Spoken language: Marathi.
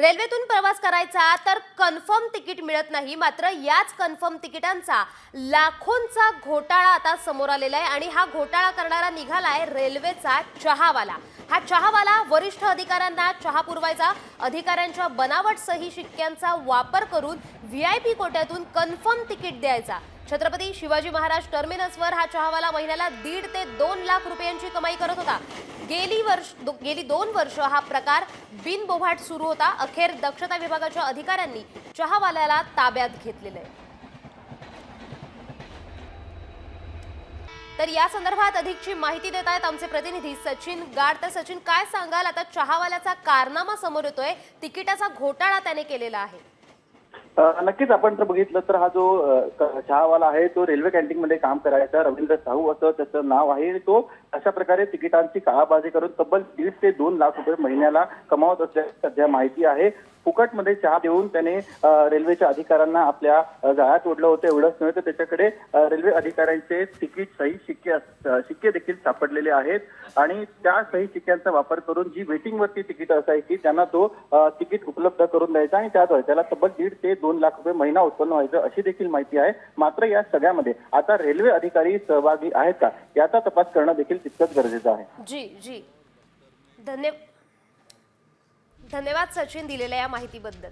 रेल्वेतून प्रवास करायचा तर कन्फर्म तिकीट मिळत नाही. मात्र याच कन्फर्म तिकिटांचा लाखोंचा घोटाळा आता समोर आलेला आहे आणि हा घोटाळा करणारा निघालाय रेल्वेचा चहावाला. हा चहावाला वरिष्ठ अधिकाऱ्यांना चहा पुरवायचा अधिकाऱ्यांच्या बनावट सही शिक्क्यांचा वापर करून व्ही आय पी कोट्यातून कन्फर्म तिकीट द्यायचा. छत्रपती शिवाजी महाराज टर्मिनसवर हा चहावाला महिन्याला दीड ते दोन लाख रुपयांची कमाई करत होता. गेली वर्ष दो, गेली दोन वर्ष हा प्रकार बिनबोभाट सुरू होता. अखेर दक्षता विभागाच्या अधिकाऱ्यांनी चहावाल्याला ताब्यात घेतलेलं आहे. तर या संदर्भात अधिकची माहिती देत आहेत आमचे प्रतिनिधी सचिन गाड. तर सचिन काय सांगाल? आता चहावाल्याचा कारनामा समोर येतोय. तिकिटाचा घोटाळा त्याने केलेला आहे. नक्कीच आपण जर बघितलं तर हा जो चहावाला आहे तो रेल्वे कॅन्टीन मध्ये काम करायचा. रवींद्र साहू असं त्याचं नाव आहे. तो अशा प्रकारे तिकिटांची काळाबाजी करून तब्बल दीड ते दोन लाख रुपये महिन्याला कमावत असल्याची सध्या माहिती आहे. फुकटमध्ये चहा देऊन त्याने रेल्वेच्या अधिकाऱ्यांना आपल्या जाळ्यात ओढलं होतं एवढंच नव्हे तर त्याच्याकडे रेल्वे अधिकाऱ्यांचे तिकीट सही शिक्के शिक्के देखील सापडलेले आहेत. आणि त्या सही शिक्क्यांचा वापर करून जी वेटिंगवरती तिकीट असायची त्यांना तो तिकीट उपलब्ध करून द्यायचा आणि त्याद्वारे त्याला तब्बल दीड ते दोन लाख रुपये महिना उत्पन्न व्हायचं अशी देखील माहिती आहे. मात्र या सगळ्यामध्ये आता रेल्वे अधिकारी सहभागी आहेत का? याचा तपास करणं देखील तितकंच गरजेचं आहे. जी जी. धन्यवाद धन्यवाद सचिन दिलेल्या या माहितीबद्दल.